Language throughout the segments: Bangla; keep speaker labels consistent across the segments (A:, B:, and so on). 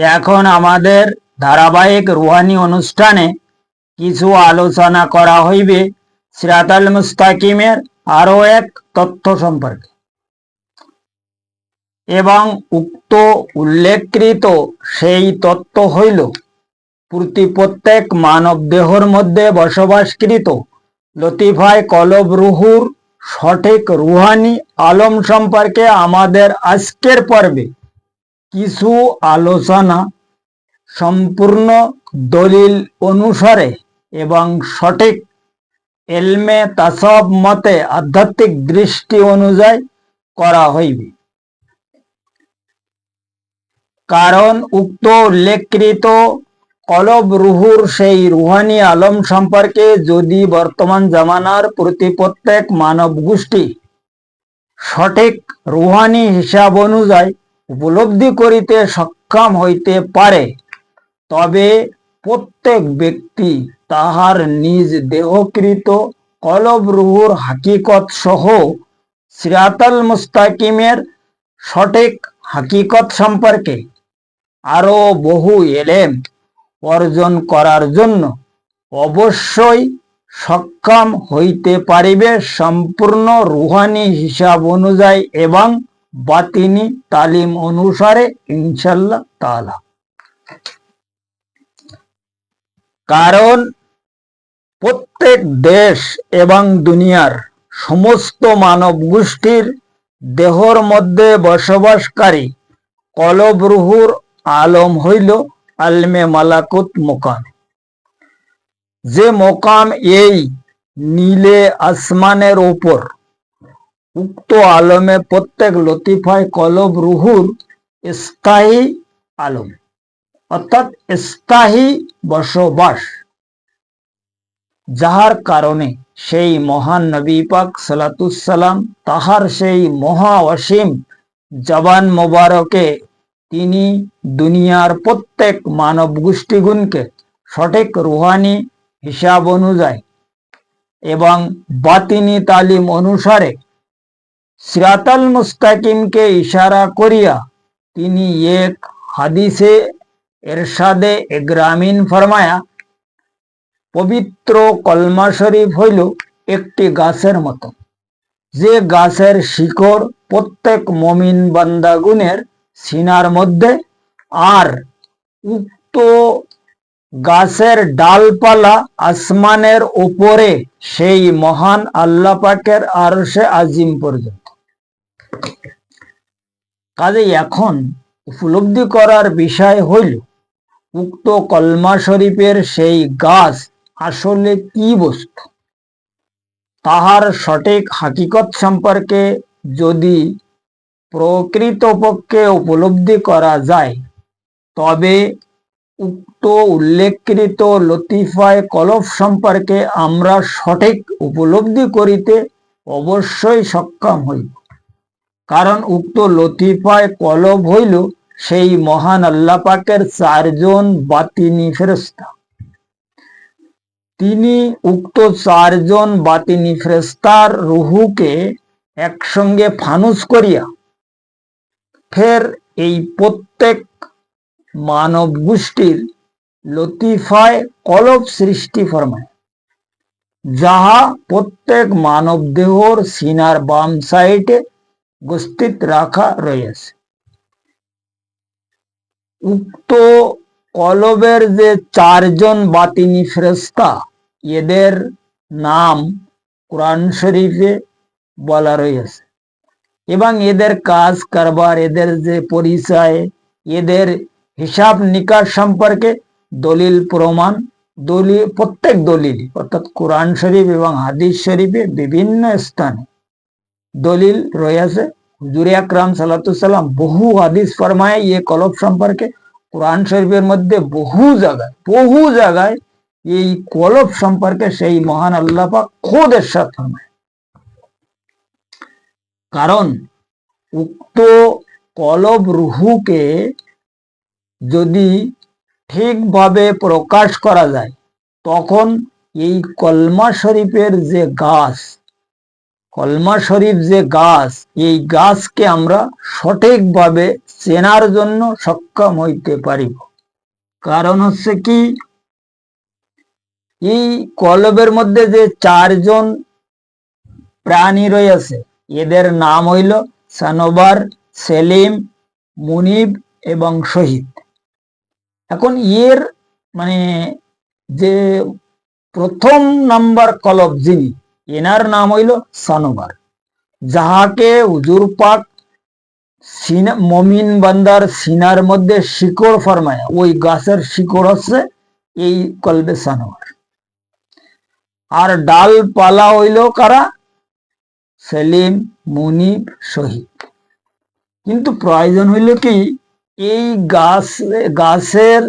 A: এখন আমাদের ধারাবাহিক রুহানি অনুষ্ঠানে কিছু আলোচনা করা হইবে সিরাতাল মুস্তাকিমের আরও এক তথ্য সম্পর্কে। এবং উক্ত উল্লেখকৃত সেই তত্ত্ব হইল, প্রতি প্রত্যেক মানব দেহর মধ্যে বসবাসকৃত লতিফায় কলব রুহুর সঠিক রুহানি আলম সম্পর্কে আমাদের আজকের পর্বে কিছু আলোচনা সম্পূর্ণ দলিল অনুসারে এবং সঠিক এলমে তাসব মতে আধ্যাত্মিক দৃষ্টি অনুযায়ী করা হইবে। কারণ উক্ত উল্লেখকৃত কলব রুহুর সেই রুহানি আলম সম্পর্কে যদি বর্তমান জামানার প্রতি প্রত্যেক মানব গোষ্ঠী সঠিক রুহানি হিসাব অনুযায়ী উপলব্ধি করিতে সক্ষম হইতে পারে, তবে প্রত্যেক ব্যক্তি তাহার নিজ দেহকৃত কলব রুহুর হাকিকত সহ সিরাতাল মুস্তাকিমের সঠিক হাকিকত সম্পর্কে আরও বহু এলেম অর্জন করার জন্য অবশ্যই সক্ষম হইতে পারিবে সম্পূর্ণ রুহানি হিসাব অনুযায়ী এবং বাতিনি তালিম অনুসারে ইনশাল্লাহ তাআলা। কারণ প্রত্যেক দেশ এবং দুনিয়ার সমস্ত মানব গোষ্ঠীর দেহর মধ্যে বসবাসকারী কলব রুহুর আলম হইল আলমে মালাকুত মোকাম। যে মোকাম এই নীলে আসমানের ওপর উক্ত আলমে প্রত্যেক লতিফায় কলব রুহুর স্থায়ী আলম। অর্থাৎ স্থায়ী বসবাস। যাহার কারণে সেই মহান নবী পাক সালাতুসাল্লাম তাহার সেই মহা অসীম জবান মোবারকে তিনি দুনিয়ার প্রত্যেক মানব গোষ্ঠীগুণকে সঠিক রুহানি হিসাব অনুযায়ী এবং বাতিনি তালিম অনুসারে সিরাতাল মুস্তাকিমকে ইশারা করিয়া তিনি এক হাদিসে এরশাদে গ্রামীণ ফরমায়া, পবিত্র কলমা শরীফ হইল একটি গাছের মতো। যে গাছের শিকড় প্রত্যেক মমিন বান্দাগুনের সিনার মধ্যে আর উক্ত গাছের ডালপালা আসমানের উপরে সেই মহান আল্লাহ পাকের আরশে আজিম পর্যন্ত। কাজে এখন উপলব্ধি করার বিষয় হইল, উক্ত কলমা শরীফের সেই গাছ আসলে কি বস্তু? তাহার সঠিক হাকিকত সম্পর্কে যদি প্রকৃতপক্ষে উপলব্ধি করা যায়, তবে উক্ত উল্লেখকৃত লতিফায় কলফ সম্পর্কে আমরা সঠিক উপলব্ধি করিতে অবশ্যই সক্ষম হইব। কারণ উক্ত লতিফায় কলব হইল, সেই মহান আল্লাহ পাকের চারজন বাতিনি ফেরস্তা তিনি উক্ত চারজন বাতিনি ফেরস্তার রুহুকে একসঙ্গে ফানুস করিয়া, ফের এই প্রত্যেক মানব গোষ্ঠীর লতিফায় কলব সৃষ্টি ফরমায়, যাহা প্রত্যেক মানব দেহর সিনার বাম সাইডে উপস্থিত রাখা রয়েছে। উক্ত কলবের যে চারজন বাতিনি ফেরেস্তা এদের নাম কোরআন শরীফে বলা রয়েছে। এবং এদের কাজ কারবার, এদের যে পরিচয়, এদের হিসাব নিকাশ সম্পর্কে দলিল প্রমাণ, দলিল, প্রত্যেক দলিল অর্থাৎ কোরআন শরীফ এবং হাদিস শরীফে বিভিন্ন স্থানে দলিল রয়েছে। হুজুরে আকরাম সাল্লাম বহু হাদিস ফরমায় ইয়ে কলব সম্পর্কে। কোরআন শরীফের মধ্যে বহু জায়গায় বহু জায়গায় এই কলব সম্পর্কে সেই মহান আল্লাহ পাক খোদ এরশাদ কারণ উক্ত কলব রুহুকে যদি ঠিকভাবে প্রকাশ করা যায়, তখন এই কলমা শরীফের যে গাছ কলমা শরীফ যে গাছ, এই গাছকে আমরা সঠিকভাবে চেনার জন্য সক্ষম হইতে পারিব। কারণ হচ্ছে কি, এই কলবের মধ্যে যে চারজন প্রাণী রয়েছে, এদের নাম হইল সানোবার, সেলিম, মুনিব এবং শহীদ। এখন এর মানে যে প্রথম নাম্বার কলব যিনি এনার নাম হইল সানোবার যাহাকে হুজুর পাক মমিন বান্দার সিনার মধ্যে শিকড় ফরমায়, ওই গাছের শিকড় হচ্ছে এই কলবে সানোয়ার। আর ডাল পালা হইল কারা? সেলিম, মুনিব, শহীদ। কিন্তু প্রয়োজন হইল কি? এই গাছ, গাছের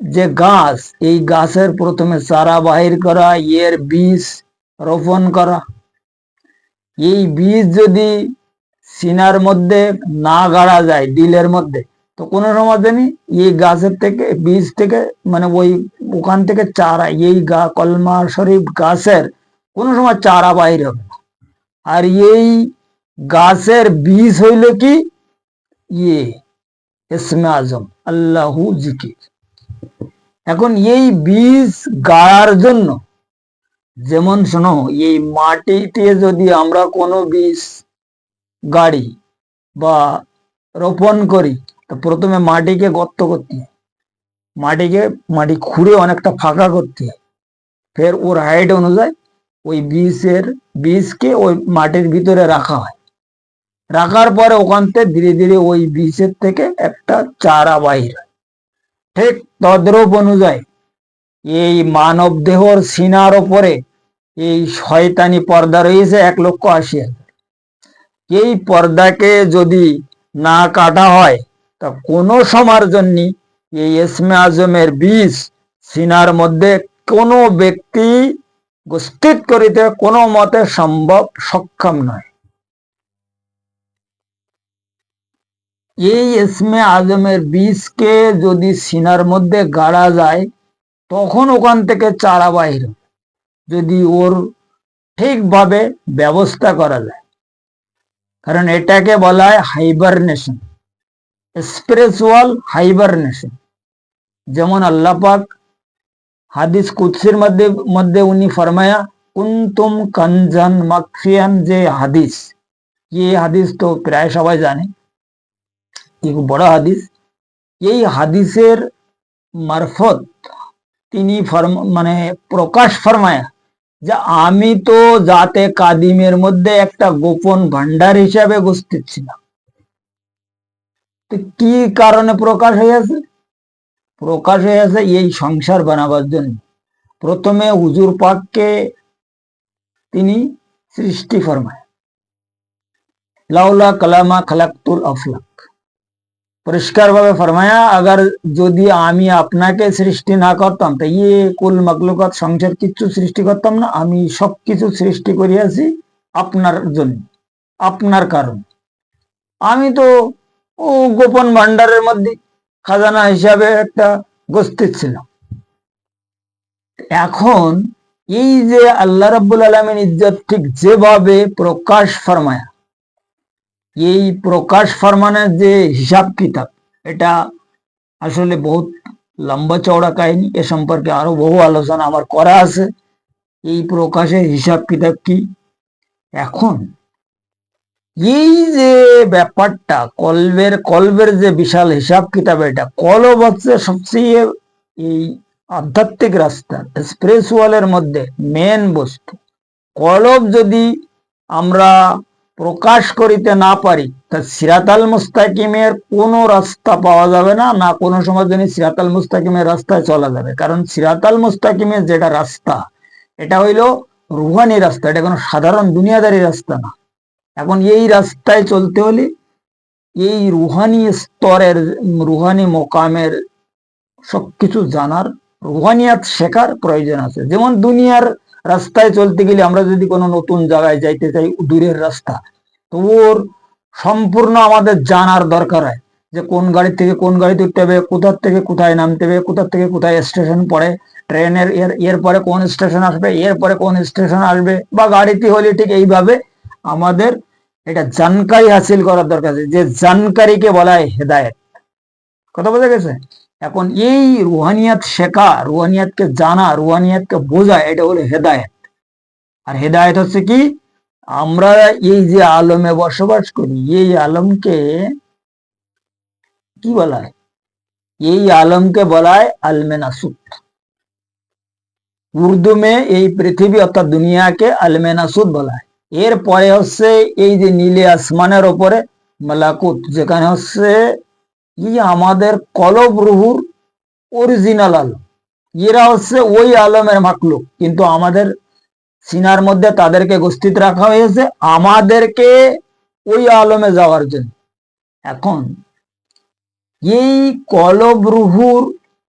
A: যে গাছ, এই গাছের প্রথমে চারা বাহির করা এর বীজ রোপণ করা। এই বীজ যদি সিনার মধ্যে না গাড়া যায়, ডিলের মধ্যে, তো কোনো সময় জানি এই গাছের থেকে, বীজ থেকে মানে ওই ওখান থেকে চারা, এই গা, কলমা, শরীফ গাছের কোনো সময় চারা বাহির হবে। আর এই গাছের বীজ হইল কি? ইয়ে ইসমে আজম, আল্লাহু জিকির। এখন এই বীজ গাড়ার জন্য যেমন শোনো, এই মাটিতে যদি আমরা কোনো বীজ, গাড়ি বা রোপণ করি, তো প্রথমে মাটিকে গর্ত করতে মাটিকে, মাটি খুঁড়ে অনেকটা ফাঁকা করতে ফের ওর হাইট অনুযায়ী ওই বীজের, বীজকে ওই মাটির ভিতরে রাখা হয়। রাখার পরে ওখান থেকে ধীরে ধীরে ওই বীজের থেকে একটা চারা বাহির ঠিক তদ্রূপ অনুযায়ী এই মানব দেহর সিনার ওপরে এই শয়তানি পর্দা রয়েছে এক লক্ষ আশি হাজার। এই পর্দাকে যদি না কাটা হয়, তা কোনো সময়ের জন্য এই এসমে আজমের বীজ সিনার মধ্যে কোনো ব্যক্তি স্থিত করিতে কোনো মতে সম্ভব, সক্ষম নয়। এই এসমে আজমের বীজকে যদি সিনার মধ্যে গাড়া যায় তখন ওখান থেকে চারা বাহির যদি ওর ঠিকভাবে ব্যবস্থা করা যায়। কারণ এটাকে বলা হয় হাইবারনেশন স্পিরিচুয়াল হাইবারনেশন যেমন আল্লাহ পাক হাদিস কুৎসির মধ্যে মধ্যে উনি ফরমায়া, কুন্তুম কনজান মাকফিয়ান যে হাদিস। ये হাদিস তো প্রায় সবাই জানে। বড় হাদিস। এই হাদিসের মারফত তিনি মানে প্রকাশ ফরমায়া যে আমি তো জাতে কাদিমের মধ্যে একটা গোপন ভান্ডার হিসাবে উপস্থিত ছিলাম। কি কারণে প্রকাশ হয়েছে? প্রকাশ হয়েছে এই সংসার বানাবার জন্য। প্রথমে হুজুর পাককে তিনি সৃষ্টি ফরমায়। লাউলা কালামা খালাকুল আফলাক পরিষ্কার ভাবে ফরমায়া, আগার যদি আমি আপনাকে সৃষ্টি না করতাম, তো ইয়ে কুল মকলুকাত সংসার কিচ্ছু সৃষ্টি করতাম না, আমি সবকিছু সৃষ্টি করিয়াছি আপনার জন্য, আপনার কারণ। আমি তো ও গোপন ভান্ডারের মধ্যে খাজানা হিসাবে একটা গোষ্ঠী ছিলাম। এখন এই যে আল্লাহ রাব্বুল আলমিন ইজ্জত ঠিক যেভাবে প্রকাশ ফরমায়া এই প্রকাশ ফরমানের যে হিসাব কিতাব, এটা আসলে বহুত লম্বা চওড়া কাহিনী। এ সম্পর্কে আরও বহু আলোচনা আমার করা আছে। এই প্রকাশের হিসাব কিতাব কি? এখন এই যে ব্যাপারটা, কলবের কলবের যে বিশাল হিসাব কিতাব, এটা কলব হচ্ছে সবচেয়ে এই আধ্যাত্মিক রাস্তা স্পিরিচুয়ালের মধ্যে মেন বস্তু। কলব যদি আমরা প্রকাশ করিতে না পারি, তা সিরাতাল মুস্তাকিমের কোনো রাস্তা পাওয়া যাবে না না কোনো সময় জন্য সিরাতাল মুস্তাকিমের রাস্তায় চলা যাবে। কারণ সিরাতাল মুস্তাকিমের যেটা রাস্তা, এটা হইল রুহানি রাস্তা, এটা কোনো সাধারণ দুনিয়াদারি রাস্তা না। এখন এই রাস্তায় চলতে হলে এই রুহানি স্তরের, রুহানি মোকামের সবকিছু জানার, রুহানিয়াত শেখার প্রয়োজন আছে। যেমন দুনিয়ার রাস্তায় চলতে গেলে আমরা যদি কোনো নতুন জায়গায় যাইতে চাই, দূরের রাস্তা তো ওর সম্পূর্ণ আমাদের জানার দরকার হয় যে কোন গাড়ি থেকে কোন গাড়িতে উঠতে হবে কোথার থেকে কোথায় নামতে হবে কোথার থেকে কোথায় স্টেশন পড়ে, ট্রেনের এর, এরপরে কোন স্টেশন আসবে, এরপরে কোন স্টেশন আসবে, বা গাড়িতে হলে ঠিক এইভাবে আমাদের এটা জানকারি হাসিল করার দরকার আছে, যে জানকারিকে বলা হয় হেদায়েত। কথা বোঝা গেছে? এখন এই রুহানিয়াত শেখা, রুহানিয়াতকে জানা, রুহানিয়াতকে বোঝা, এটা হলো হেদায়েত। আর হেদায়েত হচ্ছে কি? আমরা এই যে আলমে বসবাস করি, এই আলমকে কি বলা হয়? এই আলমকে বলা হয় আলমে নাসুদ উর্দু মে এই পৃথিবী অর্থাৎ দুনিয়াকে আলমে নাসুদ বলা হয়। এরপরে হচ্ছে এই যে নীলে আসমানের ওপরে মালাকুত, যেখানে হচ্ছে ই আমাদের কলব রুহুর অরিজিনাল আলম। এরা হচ্ছে ওই আলমের মাকলুক। কিন্তু আমাদের সিনার মধ্যে তাদেরকে গোষ্ঠিত রাখা হয়েছে। আমাদেরকে ওই আলমে যাওয়ার জন্য। এখন এই কলব রুহুর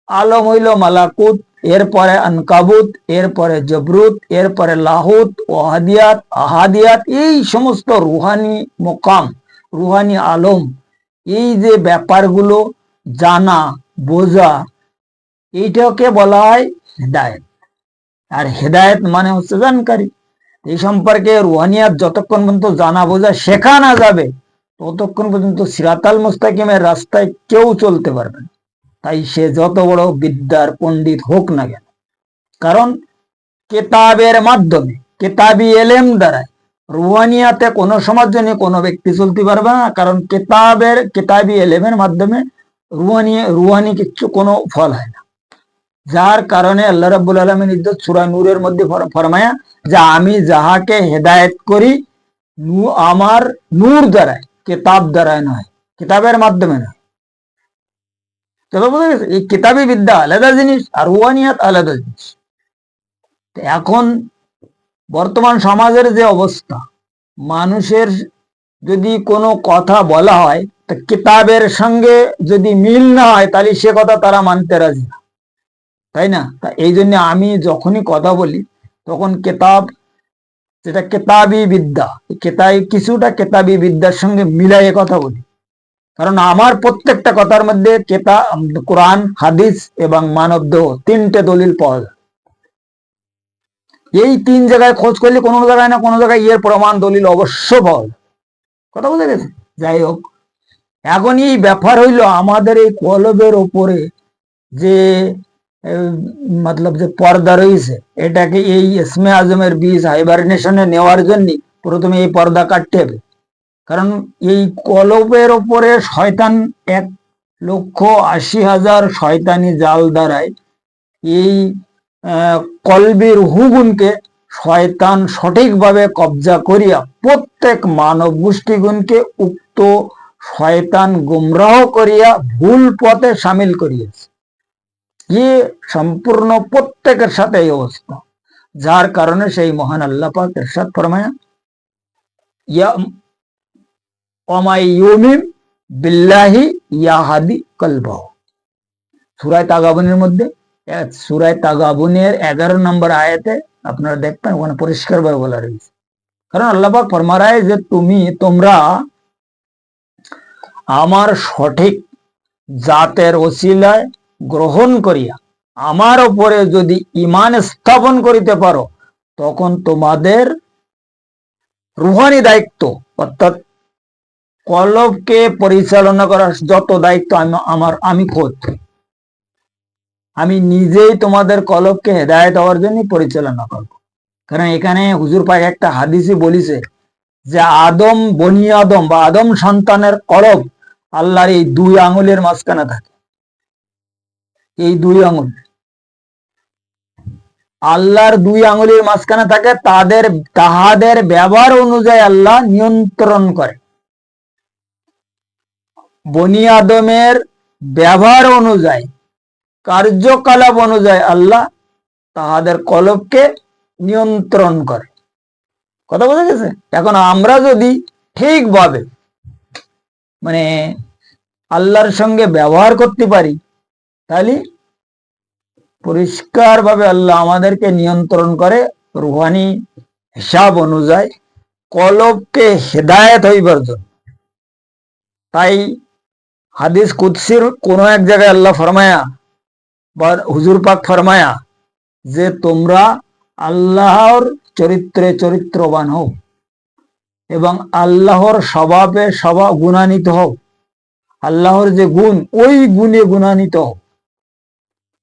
A: আলম হইল মালাকুত, এরপরে আনকাবুত, এরপরে জবরুত, এরপরে লাহুত ওহাদিয়াত আহাদিয়াত, এই সমস্ত রুহানি মোকাম, রুহানি আলম এই যে ব্যাপারগুলো জানা, বোঝা, এইটাকে বলা হয় হেদায়ত। আর হেদায়ত মানে হচ্ছে জানকারি। এই সম্পর্কে রুহানিয়াত যতক্ষণ পর্যন্ত জানা, বোঝা শেখা না যাবে, ততক্ষণ পর্যন্ত সিরাতাল মুস্তাকিমের রাস্তায় কেউ চলতে পারবে না। তাই সে যত বড় বিদ্যার পণ্ডিত হোক না কেন, কারণ কেতাবের মাধ্যমে, কেতাবি এলেম দ্বারায় রুহানিয়াতে কোনো সমাজ জন্য কোনো ব্যক্তি চলতে পারবে না, কারণ কেতাবের, কেতাবি এলেমের মাধ্যমে রুহানি রুহানি কিচ্ছু কোনো ফল হয় না। যার কারণে আল্লাহ রাবুল আলমীর ইজ্জত সুরা নূরের মধ্যে ফরমায়া, যে আমি যাহাকে হেদায়েত করি আমার নূর দ্বারায়, কেতাব দ্বারায় নয়, কিতাবের মাধ্যমে নয়। এই কিতাবি বিদ্যা আলাদা জিনিস আর রুহানিয়াত আলাদা জিনিস। এখন বর্তমান সমাজের যে অবস্থা, মানুষের যদি কোনো কথা বলা হয়, তা কিতাবের সঙ্গে যদি মিল না হয়, তাহলে সে কথা তারা মানতে রাজি না। তাই না? তা এই জন্য আমি যখনই কথা বলি, তখন কেতাব, যেটা কেতাবি বিদ্যা কেতাব কিছুটা কেতাবি বিদ্যার সঙ্গে মিলাইয়ে কথা বলি। কারণ আমার প্রত্যেকটা কথার মধ্যে কেতা কোরআন, হাদিস এবং মানব দেহ তিনটে দলিল পাওয়া যায়। এই তিন জায়গায় খোঁজ করলে কোনো জায়গায় না কোনো জায়গায় ইয়ের প্রমাণ দলিল অবশ্য যায় কথা বুঝে গেছে? যাই হোক এখন এই ব্যাপার হইল আমাদের এই কলবের ওপরে যে মতলব যে পর্দা রয়েছে, এটাকে এই ইসমে আজমের বীজ হাইবারনেশনে নেওয়ার জন্য প্রথমে এই পর্দা কাটতে হবে। কারণ এই কলবের ওপরে শয়তান এক লক্ষ আশি হাজার শয়তানি জাল দ্বারায় এই কলবির হুগুনকে শয়তান সঠিকভাবে কবজা করিয়া প্রত্যেক মানব গোষ্ঠীগুণকে উক্ত শয়তান গুমরাহ করিয়া ভুল পথে সামিল করিয়াছে। এ সম্পূর্ণ প্রত্যেকের সাথে এই অবস্থা? যার কারণে সেই মহান আল্লাহ পাক এরশাদ ফরমায়া ইয়া অমাই ইউমিন বিল্লাহি ইয়াহাদি কলবাহ। সুরায় তাগাবনের মধ্যে সুরায় তাগাবনের এগারো নম্বর আয়াতে আপনারা দেখবেন ওখানে পরিষ্কারভাবে বলা রয়েছে। কারণ আল্লাপাক ফরমারায় যে তুমি, তোমরা আমার সঠিক জাতের ওসিলায় গ্রহণ করিয়া আমার উপরে যদি ইমান স্থাপন করিতে পারো, তখন তোমাদের রুহানি দায়িত্ব, অর্থাৎ কলবকে পরিচালনা করার যত দায়িত্ব আমি, আমার, আমি খোঁজ আমি নিজেই তোমাদের কলবকে হেদায়ত জন্য পরিচালনা করব। কারণ এখানে হুজুর পাক একটা হাদিসই বলিছে যে আদম, বনি আদম বা আদম সন্তানের কলব আল্লাহর এই দুই আঙুলের মাঝখানে থাকে। এই দুই আঙুল। আল্লাহর দুই আঙুলের মাঝখানে থাকে, তাদের, তাহাদের ব্যবহার অনুযায়ী আল্লাহ নিয়ন্ত্রণ করে। বনি আদমের ব্যবহার অনুযায়ী কার্যকলাপ অনুযায়ী আল্লাহ তাহাদের কলবকে নিয়ন্ত্রণ করে। কথা বোঝা গেছে? এখন আমরা যদি ঠিকভাবে মানে আল্লাহর সঙ্গে ব্যবহার করতে পারি, তাহলে পরিষ্কারভাবে আল্লাহ আমাদেরকে নিয়ন্ত্রণ করে রুহানি হিসাব অনুযায়ী কলবকে হেদায়েত হইবার জন্য। তাই হাদিস কুৎসির কোন এক জায়গায় আল্লাহ ফরমায়া হুজুর পাক ফরমায়া যে তোমরা আল্লাহর চরিত্রে চরিত্রবান হও এবং আল্লাহর স্বভাবে স্বভাব গুণান্বিত হও। আল্লাহর যে গুণ, ওই গুণে গুণান্বিত হও।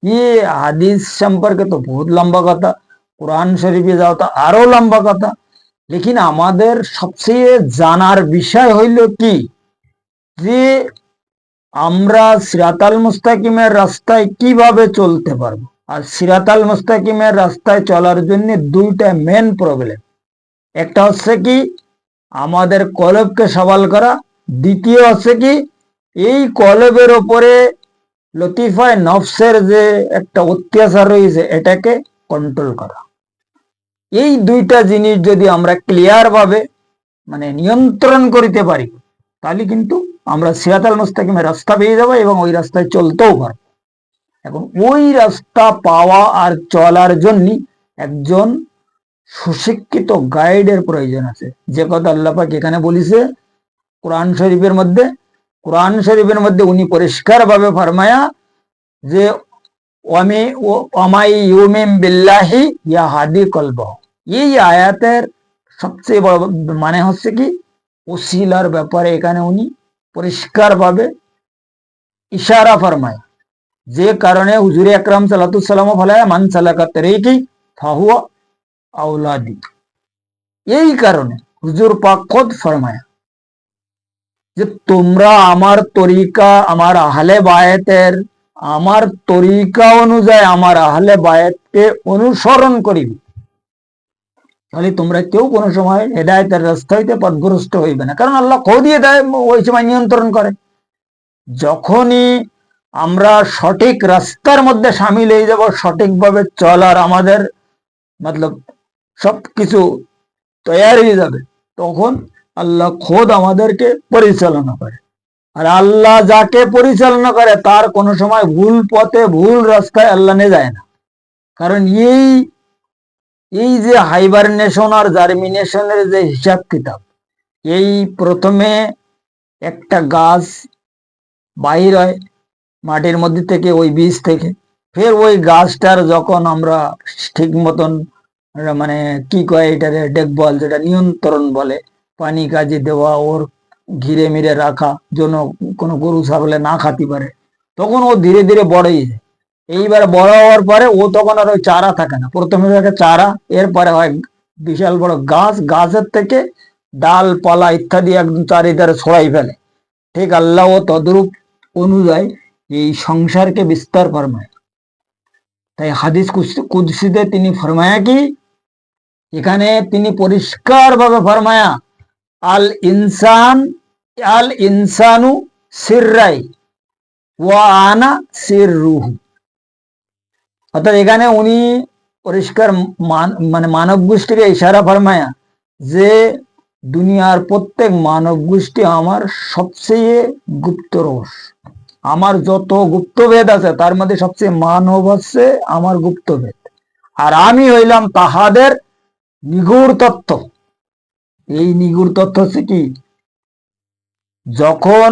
A: ये হাদিস সম্পর্কে তো বহুত লম্বা কথা, কোরআন শরীফে যাও তো আরও লম্বা কথা। লেকিন আমাদের সবচেয়ে জানার বিষয় হইল কি? যে আমরা সিরাতাল মুস্তাকিমের রাস্তায় কীভাবে চলতে পারব? আর সিরাতাল মুস্তাকিমের রাস্তায় চলার জন্য দুইটা মেন প্রবলেম একটা হচ্ছে কি, আমাদের কলবকে সবাল করা। দ্বিতীয় হচ্ছে কি, এই কলবের ওপরে লতিফায় নফসের যে একটা অত্যাচার রয়েছে, এটাকে কন্ট্রোল করা। এই দুইটা জিনিস যদি আমরা ক্লিয়ার ভাবে মানে নিয়ন্ত্রণ করিতে পারি, তাহলে কিন্তু আমরা সিরাতাল মুস্তাকিমের রাস্তা পেয়ে যাব এবং ওই রাস্তায় চলতেও পারব। এখন ওই রাস্তা পাওয়া আর চলার জন্য একজন সুশিক্ষিত গাইডের প্রয়োজন আছে। যে কথা আল্লাপাক এখানে বলিছে, কোরআন শরীফের মধ্যে, কোরআন শরীফের মধ্যে উনি পরিষ্কার ভাবে ফরমায়া যে, ওয়ামি ওমাই ইউমিম বিল্লাহি ইয়া হাদি কলব এই আয়াতের সবচেয়ে বড় মানে হচ্ছে কি, ওসিলার ব্যাপারে এখানে উনি পরিষ্কার ভাবে ইশারা ফরমায়। যে কারণে হুজুরে আকরাম সালাতুসাল্লাম ফলায়, মান সালাকা তেরেকি ফাহুয়া আউলাদি এই কারণে হুজুর পাক খোদ ফরমায় যে, তোমরা আমার তরিকা, আমার আহলে বায়েতের, আমার তরিকা অনুযায়ী, আমার আহলে বায়েতকে অনুসরণ করিবে। তাহলে তোমরা কেউ কোনো সময় হেদায়তের রাস্তা হইতে পথগ্রস্ত হইবে না। কারণ আল্লাহ দিয়ে দেয় ওই সময় নিয়ন্ত্রণ করে। যখনই আমরা সঠিক রাস্তার মধ্যে সামিল হয়ে যাব, সঠিকভাবে চলার আমাদের মতলব সবকিছু তৈরি হয়ে যাবে, তখন আল্লাহ খোদ আমাদেরকে পরিচালনা করে। আর আল্লাহ যাকে পরিচালনা করে, তার কোনো সময় ভুল পথে, ভুল রাস্তায় আল্লাহ নিয়ে যায় না। কারণ এই এই যে হাইবারনেশন আর জার্মিনেশনের যে হিসাব কিতাব, এই প্রথমে একটা গাছ বাহির হয় মাটির মধ্যে থেকে ওই বীজ থেকে। ফের ওই গাছটার যখন আমরা ঠিক মতন মানে কি কয় এটারে, দেখভাল যেটা নিয়ন্ত্রণ বলে, পানি কাজে দেওয়া, ওর ঘিরে মিরে রাখা, যেন কোনো গরু, ছাগলে না খাতে পারে, তখন ও ধীরে ধীরে বড়ই যায়। এইবার বড় হওয়ার পরে ও তখন আর ওই চারা থাকে না। প্রথমে থাকে চারা, এরপরে হয় বিশাল বড় গাছ। গাছের থেকে ডাল, পালা ইত্যাদি একদম চারিধারে ছড়াই ফেলে। ঠিক আল্লাহ ও তদরূপ অনুযায়ী এই সংসারকে বিস্তার ফরমায়। তাই হাদিস কুদ্সিতে তিনি ফরমায়া কি? এখানে তিনি পরিষ্কার ভাবে ফরমায়া, আল ইনসান, আল ইনসানু সিররাই, ওয়া আনা সির রুহু অর্থাৎ এখানে উনি পরিষ্কার মানে মানব গোষ্ঠীকে ইশারা ফরমায়া যে দুনিয়ার প্রত্যেক মানব গোষ্ঠী আমার সবচেয়ে গুপ্ত রহস্য আমার যত গুপ্তভেদ আছে, তার মধ্যে সবচেয়ে মানব হচ্ছে আমার গুপ্তভেদ। আর আমি হইলাম তাহাদের নিগুড় তত্ত্ব। এই নিগুড় তত্ত্ব হচ্ছে কি? যখন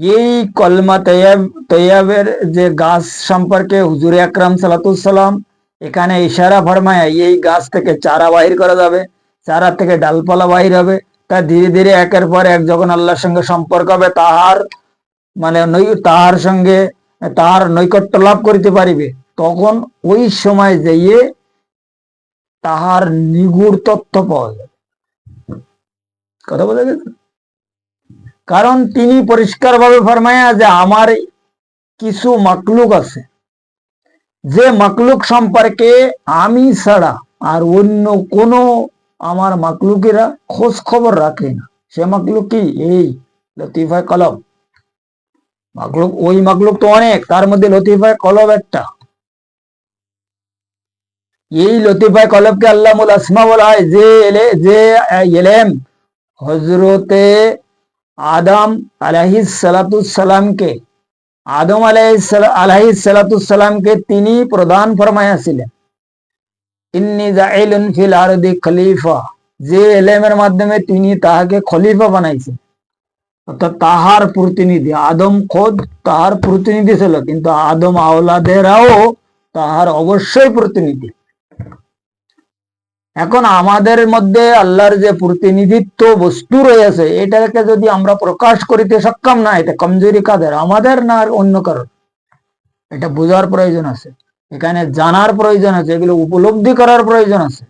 A: এই কলমা তৈয়াব, তৈয়াবের যে গাছ সম্পর্কে হুজুর আকরাম সালাতুসাল্লাম এখানে ইশারা ফরমায়, এই গাছ থেকে চারা বাহির করা যাবে, চারা থেকে ডালপালা বাহির হবে। তা ধীরে ধীরে একের পর এক যখন আল্লাহর সঙ্গে সম্পর্ক হবে, তাহার মানে তাহার সঙ্গে তাহার নৈকট্য লাভ করিতে পারিবে। তখন ওই সময় যেয়ে তাহার নিগুড় তথ্য পাওয়া যাবে। কথা বলে গেছে? কারণ তিনি পরিষ্কার ভাবে ফরমায়া যে আমার কিছু মাকলুক আছে। যে মাকলুক সম্পর্কে আমি ছাড়া আর অন্য কোনো আমার মাকলুকেরা খোঁজ খবর রাখে না। সে মাকলুক কি? এই লতিফা কলম মাকলুক ওই মাকলুক তো অনেক, তার মধ্যে লতিফায় কলব একটা। এই লতিফায় কলবকে আল্লাহ আসমা বলা হয়। যে এলে, যে এলেম হজরতে আদম আলাহিস সালাতুসালামকে আদম আলাহিস সালাতুসালামকে তিনি প্রদান ফরমাইয়াছিলেন। ইন্নি জাইলুন ফিল আরদি খলিফা, যে এলেমের মাধ্যমে তিনি তাহাকে খলিফা বানাইছেন। অর্থাৎ তাহার প্রতিনিধি, আদম খোদ তাহার প্রতিনিধি ছিল, কিন্তু আদম আওলাদেরাও তাহার অবশ্যই প্রতিনিধি। এখন আমাদের মধ্যে আল্লাহর যে প্রতিনিধিত্ব বস্তু রয়েছে, এটাকে যদি আমরা প্রকাশ করিতে সক্ষম না, এটা কমজোরি কাদের? আমাদের না আর অন্য কারণ এটা বোঝার প্রয়োজন আছে। এখানে জানার প্রয়োজন আছে, এগুলো উপলব্ধি করার প্রয়োজন আছে।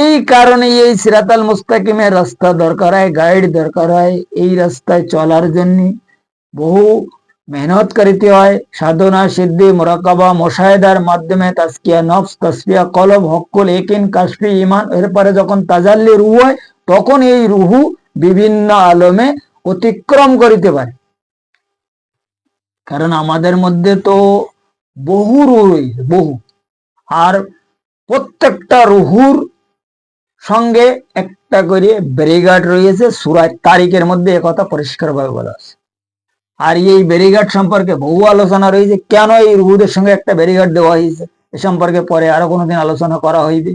A: এই কারণে এই সিরাতাল মুস্তাকিমের রাস্তা দরকার হয় গাইড দরকার হয়, এই রাস্তায় চলার জন্য বহু মেহনত করিতে হয়, সাধনা, সিদ্ধি, মোরাকাবা, মোশাহেদার মাধ্যমে তাস্কিয়া নফস তসফিয়া কলব হকুল একিন, কাশফি ইমান এরপরে যখন তাজাল্লি রুহু হয়, তখন এই রুহু বিভিন্ন আলমে অতিক্রম করিতে পারে। কারণ আমাদের মধ্যে তো বহু রুহ বহু। আর প্রত্যেকটা রুহুর সঙ্গে একটা করে ব্যারিগার্ড রয়েছে সুরাজ তারিখের মধ্যে একথা পরিষ্কারভাবে বলা আছে। আর এই ব্যারিগার্ড সম্পর্কে বহু আলোচনা রয়েছে। কেন এই রুহুদের সঙ্গে একটা ব্যারিগার্ড দেওয়া হয়েছে? এ সম্পর্কে পরে আরও কোনোদিন আলোচনা করা হইবে।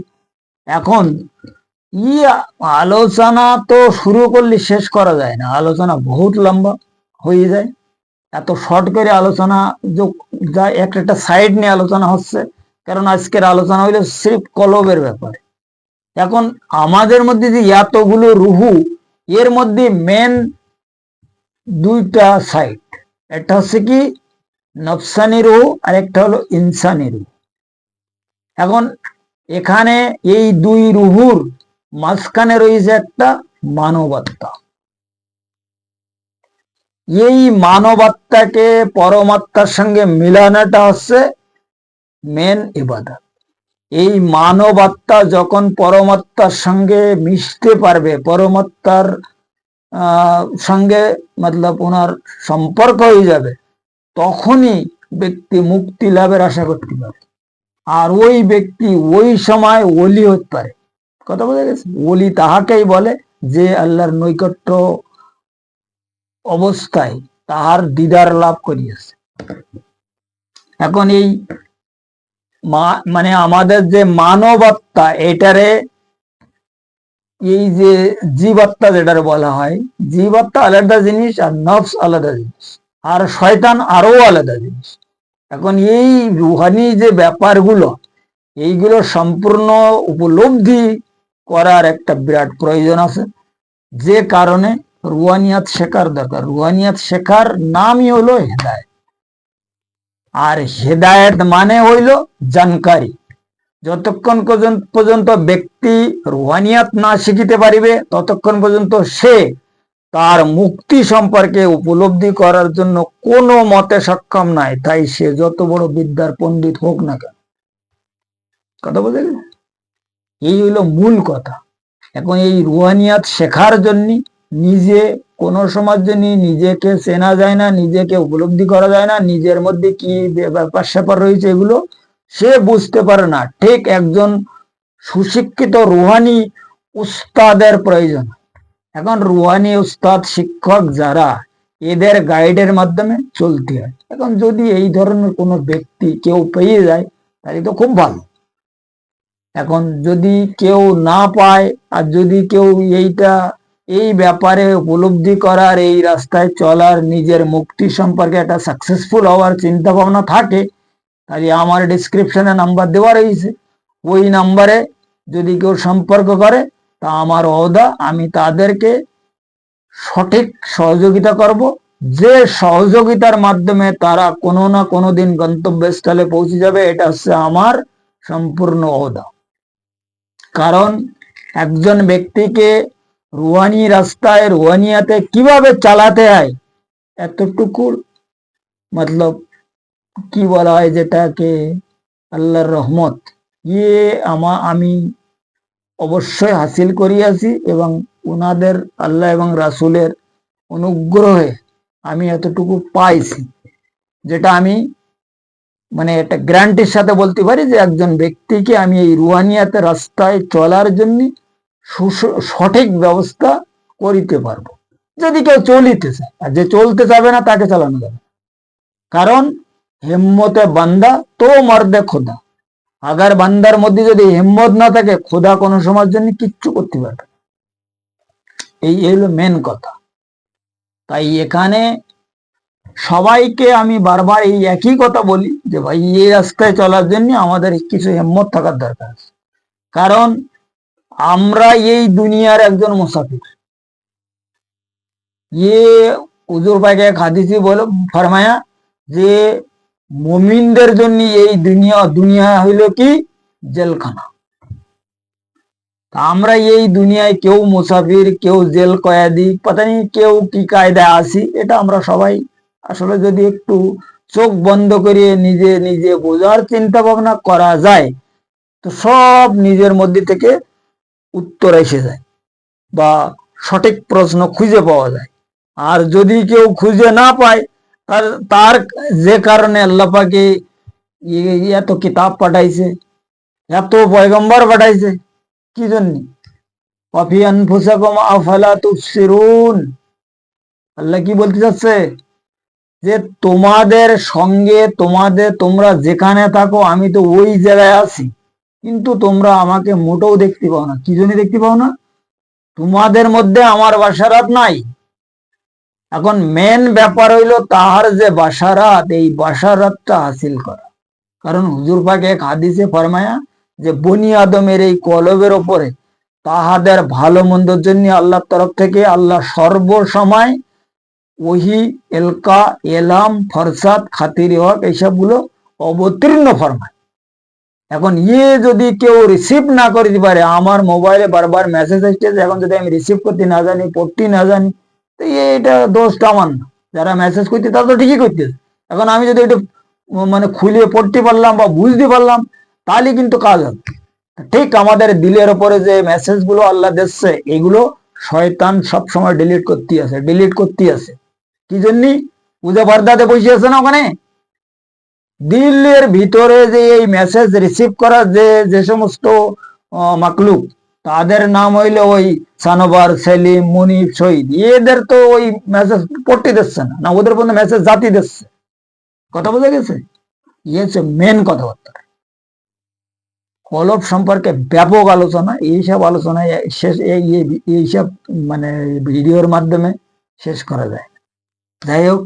A: এখন, ই আলোচনা তো শুরু করলে শেষ করা যায় না। আলোচনা বহুত লম্বা হয়ে যায়। এত শর্ট করে আলোচনা যা একটা একটা সাইড নিয়ে আলোচনা হচ্ছে। কারণ আজকের আলোচনা হইল সির্ফ কলবের ব্যাপারে। এখন আমাদের মধ্যে যে এতগুলো রুহু এর মধ্যে মেন দুইটা সাইড একটা হচ্ছে কি নফসানি রুহু আর একটা হলো ইনসানি রুহু এখন এখানে এই দুই রুহুর মাঝখানে রয়েছে একটা মানবাত্মা এই মানবাত্মাকে পরমাত্মার সঙ্গে মিলানোটা হচ্ছে মেন ইবাদত এই মানবাত্মা যখন পরমাত্মার সঙ্গে মিশতে পারবে, পরমাত্মার সঙ্গে মতলব ওনার সম্পর্ক হয়ে যাবে, তখনই ব্যক্তি মুক্তি লাভের আশা করতে পারে। আর ওই ব্যক্তি ওই সময় ওলি হতে পারে। কথা বোঝা গেছে? ওলি তাহাকেই বলে যে আল্লাহর নৈকট্য অবস্থায় তাহার দিদার লাভ করিয়াছে। এখন এই মানে আমাদের যে মানবত্তা এটারে এই যে জীবাত্মা যেটার বলা হয়, জীবাত্মা আলাদা জিনিস আর নফস আলাদা জিনিস, আর শয়তান আরও আলাদা জিনিস। এখন এই রুহানি যে ব্যাপারগুলো, এইগুলো সম্পূর্ণ উপলব্ধি করার একটা বিরাট প্রয়োজন আছে। যে কারণে রুহানিয়াত শেখার দরকার। রুহানিয়াত শেখার নামই হলো হেদায়ত। আর হেদায়েত মানে হইল জানকারি। যতক্ষণ পর্যন্ত ব্যক্তি রুহানিয়াত না শিখিতে পারিবে, ততক্ষণ পর্যন্ত সে তার মুক্তি সম্পর্কে উপলব্ধি করার জন্য কোনো মতে সক্ষম নাই। তাই সে যত বড় বিদ্যার পণ্ডিত হোক না কেন। কথা বলতে গেলে? এই হইল মূল কথা। এখন এই রুহানিয়াত শেখার জন্য নিজে কোন সময়ের জন্য নিজেকে চেনা যায় না, নিজেকে উপলব্ধি করা যায় না, নিজের মধ্যে কি ব্যাপার স্যাপার রয়েছে এগুলো সে বুঝতে পারে না। ঠিক একজন সুশিক্ষিত রুহানি উস্তাদের প্রয়োজন। এখন রুহানি উস্তাদ শিক্ষক যারা, এদের গাইডের মাধ্যমে চলতে হয়। এখন যদি এই ধরনের কোনো ব্যক্তি কেউ পেয়ে যায়, তাহলে তো খুব ভালো। এখন যদি কেউ না পায়, আর যদি কেউ এইটা, এই ব্যাপারে উপলব্ধি করার, এই রাস্তায় চলার, নিজের মুক্তি সম্পর্কে একটা সাকসেসফুল হওয়ার চিন্তা ভাবনা থাকে তাহলে আমার ডিসক্রিপশনে নাম্বার দেওয়া রয়েছে। ওই নাম্বারে যদি কেউ সম্পর্ক করে, তা আমার অদা আমি তাদেরকে সঠিক সহযোগিতা করব। যে সহযোগিতার মাধ্যমে তারা কোনো না কোনো দিন গন্তব্যস্থলে পৌঁছে যাবে, এটা হচ্ছে আমার সম্পূর্ণ অহদা। কারণ একজন ব্যক্তিকে রুহানি রাস্তায়, রুহানিয়াতে কীভাবে চালাতে হয় এতটুকু মতলব কি বলা হয় যেটাকে? আল্লাহর রহমত। ইয়ে আমা আমি অবশ্যই হাসিল করিয়াছি এবং উনাদের আল্লাহ এবং রাসূলের অনুগ্রহে আমি এতটুকু পাইছি। যেটা আমি মানে একটা গ্যারান্টির সাথে বলতে পারি যে একজন ব্যক্তিকে আমি এই রুহানিয়াতে রাস্তায় চলার জন্য সঠিক ব্যবস্থা করিতে পারব। যদি কেউ চলিতে চায় আর যে চলতে যাবে না, তাকে চালানো যাবে কারণ হিম্মতে বান্দা, তো মর্দে খোদা। আগার বান্দার মধ্যে যদি হিম্মত না থাকে, খোদা কোনো সময়ের জন্য কিচ্ছু করতে পারবে। এই হলো মেন কথা। তাই এখানে সবাইকে আমি বারবার এই একই কথা বলি যে, ভাই, এই রাস্তায় চলার জন্য আমাদের কিছু হিম্মত থাকার দরকার আছে। কারণ আমরা এই দুনিয়ার একজন মুসাফির। ইয়ে উজুর এক হাদিসি বলে, ফরমায়া যে মুমিনদের জন্য এই দুনিয়া দুনিয়া হইল কি? জেলখানা। আমরা এই দুনিয়ায় কেউ মুসাফির, কেউ জেল কয়াদি, পাতা নেই কেউ কি কায়দায় আসি এটা আমরা সবাই আসলে যদি একটু চোখ বন্ধ করে নিজে নিজে বোঝার চিন্তা ভাবনা করা যায়, তো সব নিজের মধ্যে থেকে উত্তর এসে যায় বা সঠিক প্রশ্ন খুঁজে পাওয়া যায়। আর যদি কেউ খুঁজে না পায় তার যে কারণে আল্লাপাকে এত কিতাব পাঠাইছে, এত পয়গম্বর পাঠাইছে, কি জন্য? আল্লাহ কি বলতে চাচ্ছে? যে তোমাদের সঙ্গে, তোমাদের, তোমরা যেখানে থাকো, আমি তো ওই জায়গায় আছি। কিন্তু তোমরা আমাকে মোটেও দেখতে পাও না। কি জন্য দেখতে পাও না? তোমাদের মধ্যে আমার বাসারাত নাই। এখন মেন ব্যাপার হইল তাহার যে বাসারাত, এই বাসারাতটা হাসিল করা। কারণ হুজুর পাকে এক হাদিসে ফরমায়া যে বনি আদমের এই কলবের ওপরে তাহাদের ভালো মন্দর জন্য আল্লাহর তরফ থেকে আল্লাহ সর্বসময় ওহি, এলকা, এলাম, ফরসাদ, খাতির হক এইসবগুলো অবতীর্ণ ফরমায়। এখন ইয়ে যদি কেউ রিসিভ না করতে পারে, আমার মোবাইলে বারবার মেসেজ আসছে এখন যদি আমি রিসিভ করতে না জানি, পড়তে না জানি তো এটা দোষটা আমার না যারা মেসেজ করতে তারা তো ঠিকই করতেছে এখন আমি যদি একটু মানে খুলে পড়তে পারলাম বা বুঝতে পারলাম, তাহলে কিন্তু কাজ হবে। ঠিক আমাদের দিলের ওপরে যে মেসেজগুলো আল্লাহ দিচ্ছে, এগুলো শয়তান সবসময় ডিলিট করতে আছে ডিলিট করতে আছে। কি জন্যি? পূজা বার্দাতে বসে আছে না ওখানে? দিল্লির ভিতরে যে এই মেসেজ রিসিভ করা যে যে সমস্ত মাকলুক তাদের নাম হইলে ওই সানোবার, সেলিম মুনিফ শহীদ। এদের তো ওই মেসেজ পড়তে দিচ্ছে না। না, ওদের পর্যন্ত মেসেজ জাতি দিচ্ছে। কথা বোঝা গেছে? ইয়ে হচ্ছে মেন কথাবার্তা। কলব সম্পর্কে ব্যাপক আলোচনা এইসব আলোচনায় শেষ এইসব মানে ভিডিওর মাধ্যমে শেষ করা যায়। যাই হোক,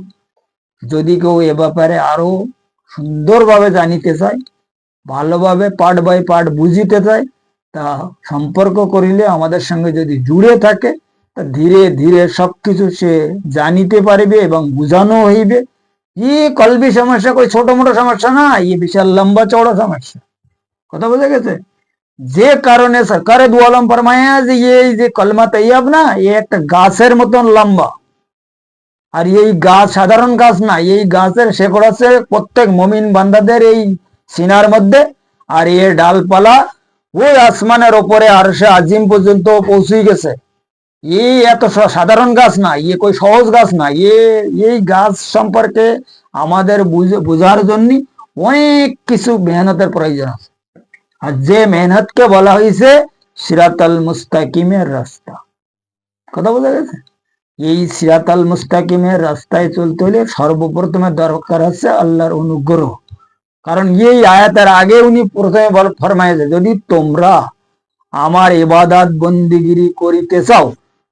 A: যদি কেউ এ ব্যাপারে আরও সুন্দরভাবে জানিতে চায়, ভালোভাবে পার্ট বাই পার্ট বুঝিতে চায় তা সম্পর্ক করিলে আমাদের সঙ্গে যদি জুড়ে থাকে, তা ধীরে ধীরে সবকিছু সে জানিতে পারবে এবং বুঝানো হইবে। ই কলবি সমস্যা, কই ছোট মোটো সমস্যা না ই বিশাল লম্বা চওড়া সমস্যা। কথা বোঝা গেছে? যে কারণে সরকারে দুয়ালম ফরমায়া যে এই যে কলমা তৈয়াব না, এ একটা গাছের মতন লম্বা। আর এই গাছ সাধারণ গাছ না, এই গাছের শেকড় আছে প্রত্যেক মমিন বান্দাদের এই সিনার মধ্যে, আর এ ডালপালা ওই আসমানের ওপরে আর সে আজিম পর্যন্ত পৌঁছে গেছে। এই এত সাধারণ গাছ না ইয়ে কই সহজ গাছ না ইয়ে এই গাছ সম্পর্কে আমাদের বুঝার জন্য অনেক কিছু মেহনতের প্রয়োজন আছে। আর যে মেহনতকে বলা হয়েছে সিরাতাল মুস্তাকিমের রাস্তা। কথা বোঝা গেছে? এই সিরাতাল মুস্তাকিমের রাস্তায় চলতে হলে সর্বপ্রথমে দরকার আছে আল্লাহর অনুগ্রহ। কারণ এই আয়াতের আগে উনি প্রথমে বল ফরমাইছে, যদি তোমরা আমার ইবাদাত বন্দিগিরি করিতে চাও,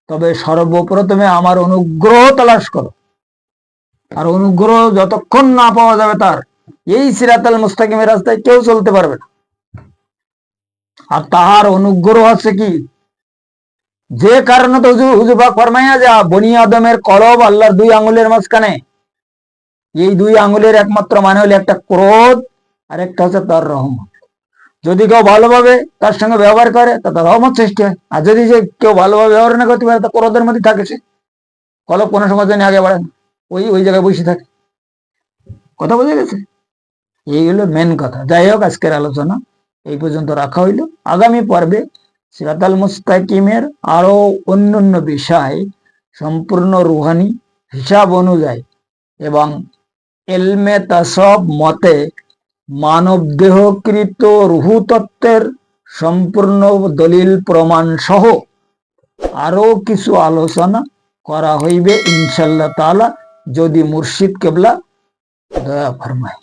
A: তবে সর্বপ্রথমে আমার অনুগ্রহ তালাশ করো। আর অনুগ্রহ যতক্ষণ না পাওয়া যাবে তার, এই সিরাতাল মুস্তাকিমের রাস্তায় কেউ চলতে পারবে না। আর তাহার অনুগ্রহ আছে কি? যে কারণে তো হুজুবাক ফরমাইয়া যা বনি আদমের কলব আল্লাহর দুই আঙুলের মাঝখানে এই দুই আঙুলের একমাত্র মানে হলো একটা ক্রোধ আর একটা হচ্ছে তার রহমত। যদি কেউ ভালোভাবে তার সঙ্গে ব্যবহার করে, তা তার রহমত সৃষ্টি হয়। আর যদি যে কেউ ভালোভাবে ব্যবহার না করতে পারে, তা ক্রোধের মধ্যে থাকে সে। কলব কোনো সময় জানি আগে বাড়ে ওই ওই জায়গায় বসে থাকে। কথা বোঝা গেছে? এই হলো মেন কথা। যাই হোক, আজকের আলোচনা এই পর্যন্ত রাখা হইল। আগামী পর্বে সিরাতাল মুস্তাকিমের আরও অন্যান্য বিষয় সম্পূর্ণ রুহানি হিসাব অনুযায়ী এবং এলমে তাসব মতে মানব দেহকৃত রুহু তত্ত্বের সম্পূর্ণ দলিল প্রমাণ সহ আরও কিছু আলোচনা করা হইবে ইনশাল্লাহ তালা যদি মুর্শিদ কেবলা দয়া ফরমায়।